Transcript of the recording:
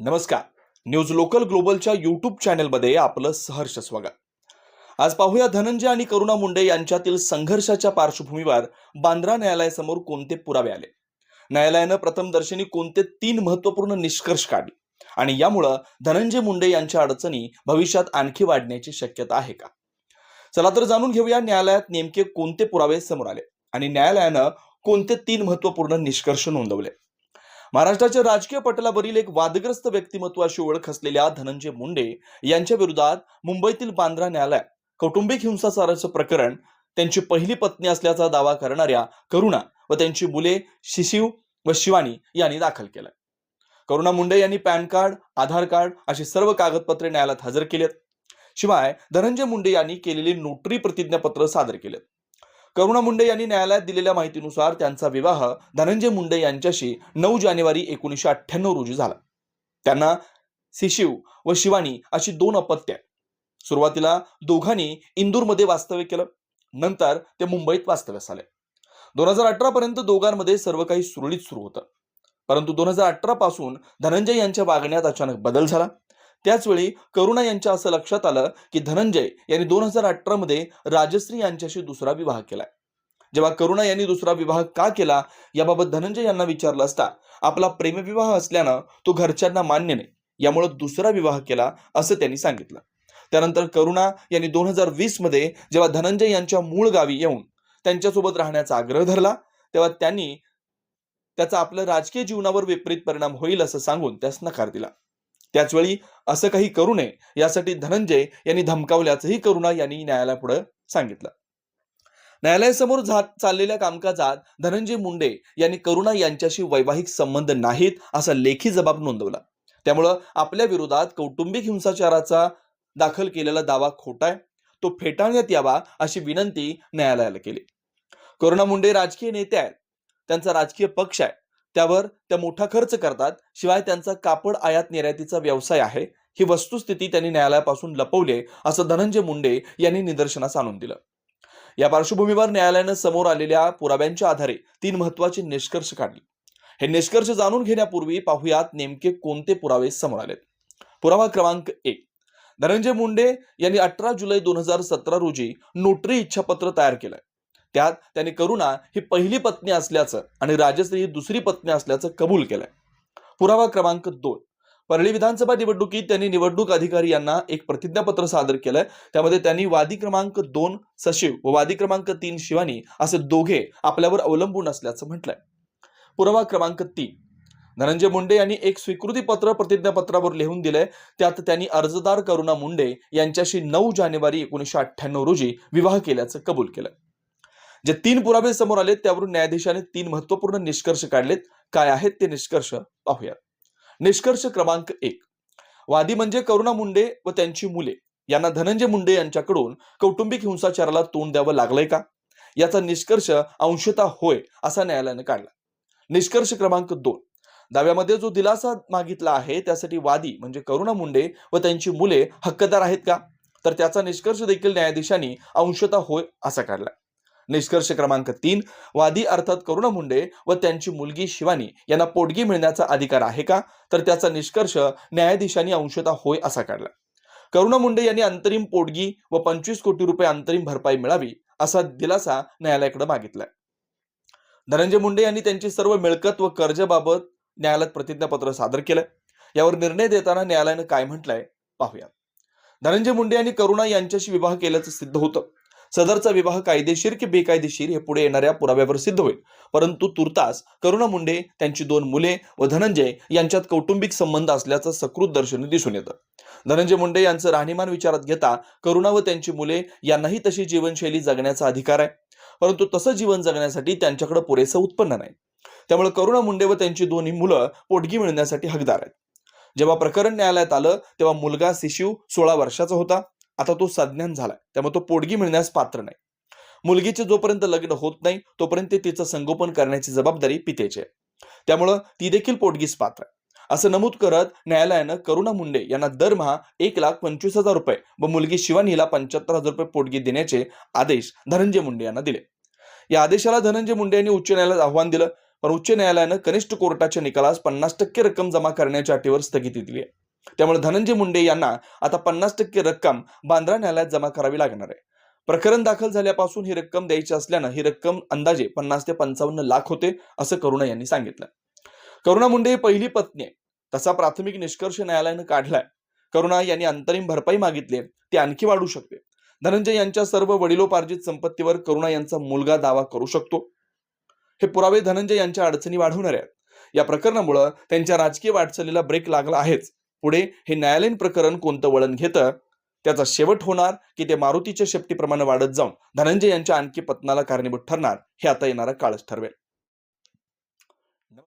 नमस्कार. News local ग्लोबलच्या YouTube चॅनलमध्ये आपलं सहर्ष स्वागत. आज पाहूया धनंजय आणि करुणा मुंडे यांच्यातील संघर्षाच्या पार्श्वभूमीवर बांद्रा न्यायालयासमोर कोणते पुरावे आले? न्यायालयानं प्रथमदर्शनी कोणते तीन महत्त्वपूर्ण निष्कर्ष काढले? आणि यामुळं धनंजय मुंडे यांच्या अडचणी भविष्यात आणखी वाढण्याची शक्यता आहे का? चला तर जाणून घेऊया न्यायालयात नेमके कोणते पुरावे समोर आले? आणि न्यायालयानं कोणते तीन महत्त्वपूर्ण निष्कर्ष नोंदवले? महाराष्ट्राच्या राजकीय पटलावरील एक वादग्रस्त व्यक्तिमत्वाशी ओळख असलेल्या धनंजय मुंडे यांच्या विरोधात मुंबईतील बांद्रा न्यायालयात कौटुंबिक हिंसाचाराचं प्रकरण त्यांची पहिली पत्नी असल्याचा दावा करणाऱ्या करुणा व त्यांची मुले शिशिव व शिवानी यांनी दाखल केलंय करुणा मुंडे यांनी पॅन कार्ड आधार कार्ड अशी सर्व कागदपत्रे न्यायालयात हजर केलेत. शिवाय धनंजय मुंडे यांनी केलेली नोटरी प्रतिज्ञापत्र सादर केलेत. करुणा मुंडे यांनी न्यायालयात दिलेल्या माहितीनुसार त्यांचा विवाह धनंजय मुंडे यांच्याशी नऊ जानेवारी एकोणीसशे अठ्ठ्याण्णव रोजी झाला. त्यांना शिशिव व शिवानी अशी दोन अपत्य आहेत. सुरुवातीला दोघांनी इंदूरमध्ये वास्तव्य केलं नंतर ते मुंबईत वास्तव्यास आले. दोन हजार अठरा पर्यंत दोघांमध्ये सर्व काही सुरळीत सुरू होतं. परंतु दोन हजार अठरा पासून धनंजय यांच्या वागण्यात अचानक बदल झाला. त्याचवेळी करुणा यांच्या असं लक्षात आलं की धनंजय यांनी दोन हजार अठरा मध्ये राजश्री यांच्याशी दुसरा विवाह केलाय. जेव्हा करुणा यांनी दुसरा विवाह का केला याबाबत धनंजय यांना विचारलं असता आपला प्रेमविवाह असल्यानं तो घरच्यांना मान्य नाही यामुळे दुसरा विवाह केला असं त्यांनी सांगितलं. त्यानंतर करुणा यांनी दोन हजार वीसमध्ये जेव्हा धनंजय यांच्या मूळ गावी येऊन त्यांच्यासोबत राहण्याचा आग्रह धरला तेव्हा त्यांनी त्याचा आपल्या राजकीय जीवनावर विपरीत परिणाम होईल असं सांगून त्यास नकार दिला. त्याचवेळी असं काही करू नये यासाठी धनंजय यांनी धमकावल्याचंही करुणा यांनी न्यायालयापुढे सांगितलं. न्यायालयासमोर चाललेल्या कामकाजात धनंजय मुंडे यांनी करुणा यांच्याशी वैवाहिक संबंध नाहीत असा लेखी जबाब नोंदवला. त्यामुळं आपल्या विरोधात कौटुंबिक हिंसाचाराचा दाखल केलेला दावा खोटा आहे. तो फेटाळण्यात यावा अशी विनंती न्यायालयाला केली. करुणा मुंडे राजकीय नेते आहेत. त्यांचा राजकीय पक्ष आहे. त्यावर त्या मोठा खर्च करतात. शिवाय त्यांचा कापड आयात निर्यातीचा व्यवसाय आहे. ही वस्तुस्थिती त्यांनी न्यायालयापासून लपवली आहे, असं धनंजय मुंडे यांनी निदर्शनास आणून दिलं. या पार्श्वभूमीवर न्यायालयानं समोर आलेल्या पुराव्यांच्या आधारे तीन महत्त्वाचे निष्कर्ष काढले. हे निष्कर्ष जाणून घेण्यापूर्वी पाहुयात नेमके कोणते पुरावे समोर आलेत. पुरावा क्रमांक एक. धनंजय मुंडे यांनी अठरा जुलै दोन हजार सतरा रोजी नोटरी इच्छापत्र तयार केलंय. त्यात त्यांनी करुणा ही पहिली पत्नी असल्याचं आणि राजश्री ही दुसरी पत्नी असल्याचं कबूल केलंय. पुरावा क्रमांक दोन. परळी विधानसभा निवडणुकीत त्यांनी निवडणूक अधिकारी यांना एक प्रतिज्ञापत्र सादर केलंय. त्यामध्ये त्यांनी वादी क्रमांक दोन सचिव व वादी क्रमांक तीन शिवानी असे दोघे आपल्यावर अवलंबून असल्याचं म्हटलंय. पुरावा क्रमांक तीन. धनंजय मुंडे यांनी एक स्वीकृती पत्र प्रतिज्ञापत्रावर लिहून दिलंय. त्यात त्यांनी अर्जदार करुणा मुंडे यांच्याशी नऊ जानेवारी एकोणीसशे अठ्ठ्याण्णव रोजी विवाह केल्याचं कबूल केलं जे तीन पुरावे समोर आलेत त्यावरून न्यायाधीशाने तीन महत्त्वपूर्ण निष्कर्ष काढलेत. काय आहेत ते निष्कर्ष? पाहूयात निष्कर्ष क्रमांक एक. वादी म्हणजे करुणा मुंडे व त्यांची मुले. यांना धनंजय मुंडे यांच्याकडून कौटुंबिक हिंसाचाराला तोंड द्यावं लागलंय का? याचा निष्कर्ष अंशता होय असा न्यायालयाने काढला. निष्कर्ष क्रमांक दोन. दाव्यामध्ये जो दिलासा मागितला आहे त्यासाठी वादी म्हणजे करुणा मुंडे व त्यांची मुले हक्कदार आहेत का? तर त्याचा निष्कर्ष देखील न्यायाधीशांनी अंशता होय असा काढला. निष्कर्ष क्रमांक तीन वादी अर्थात करुणा मुंडे व त्यांची मुलगी शिवानी यांना पोटगी मिळण्याचा अधिकार आहे का? तर त्याचा निष्कर्ष न्यायाधीशांनी अंशतः होय असा काढला. करुणा मुंडे यांनी अंतरिम पोटगी व पंचवीस कोटी रुपये अंतरिम भरपाई मिळावी असा दिलासा न्यायालयाकडे मागितलाय. धनंजय मुंडे यांनी त्यांची सर्व मिळकत व कर्जबाबत न्यायालयात प्रतिज्ञापत्र सादर केलं यावर निर्णय देताना न्यायालयानं काय म्हटलंय पाहूया. धनंजय मुंडे यांनी करुणा यांच्याशी विवाह केल्याचं सिद्ध होतं. सदरचा विवाह कायदेशीर की बेकायदेशीर हे पुढे येणाऱ्या पुराव्यावर सिद्ध होईल. परंतु तुर्तास करुणा मुंडे त्यांची दोन मुले व धनंजय यांच्यात कौटुंबिक संबंध असल्याचं सकृत दर्शनी दिसून येतं. धनंजय मुंडे यांचं राहणीमान विचारात घेता करुणा व त्यांची मुले यांनाही तशी जीवनशैली जगण्याचा अधिकार आहे. परंतु तसं जीवन जगण्यासाठी त्यांच्याकडे पुरेसं उत्पन्न नाही. त्यामुळे करुणा मुंडे व त्यांची दोन्ही मुलं पोटगी मिळण्यासाठी हकदार आहेत. जेव्हा प्रकरण न्यायालयात आलं तेव्हा मुलगा शिशिव सोळा वर्षाचा होता. आता तो सज्ञान झालाय. त्यामुळे तो पोटगी मिळण्यास पात्र नाही. मुलगीचे जोपर्यंत लग्न होत नाही तोपर्यंत तिचं संगोपन करण्याची जबाबदारी पितेची आहे. त्यामुळं ती देखील पोटगीस पात्र आहे. असं नमूद करत न्यायालयानं करुणा मुंडे यांना दरमहा एक लाख पंचवीस हजार रुपये व मुलगी शिवानीला पंच्याहत्तर हजार रुपये पोटगी देण्याचे आदेश धनंजय मुंडे यांना दिले. या आदेशाला धनंजय मुंडे यांनी उच्च न्यायालयात आव्हान दिलं पण उच्च न्यायालयानं कनिष्ठ कोर्टाच्या निकालास पन्नास टक्के रक्कम जमा करण्याच्या अटीवर स्थगिती दिली आहे. त्यामुळे धनंजय मुंडे यांना आता पन्नास टक्के रक्कम बांद्रा न्यायालयात जमा करावी लागणार आहे. प्रकरण दाखल झाल्यापासून ही रक्कम द्यायची असल्यानं ही रक्कम अंदाजे पन्नास ते पंचावन्न लाख होते असं करुणा यांनी सांगितलं. करुणा मुंडे ही पहिली पत्नी आहे. तसा प्राथमिक निष्कर्ष न्यायालयानं काढलाय. करुणा यांनी अंतरिम भरपाई मागितली ती आणखी वाढू शकते. धनंजय यांच्या सर्व वडिलोपार्जित संपत्तीवर करुणा यांचा मुलगा दावा करू शकतो. हे पुरावे धनंजय यांच्या अडचणी वाढवणार आहेत. या प्रकरणामुळं त्यांच्या राजकीय वाटचालीला ब्रेक लागला आहेच. पुढे हे न्यायालयीन प्रकरण कोणतं वळण घेतं त्याचा शेवट होणार की ते मारुतीच्या शेपटीप्रमाणे वाढत जाऊन धनंजय यांच्या आणखी पतनाला कारणीभूत ठरणार हे आता येणारा काळच ठरवेल.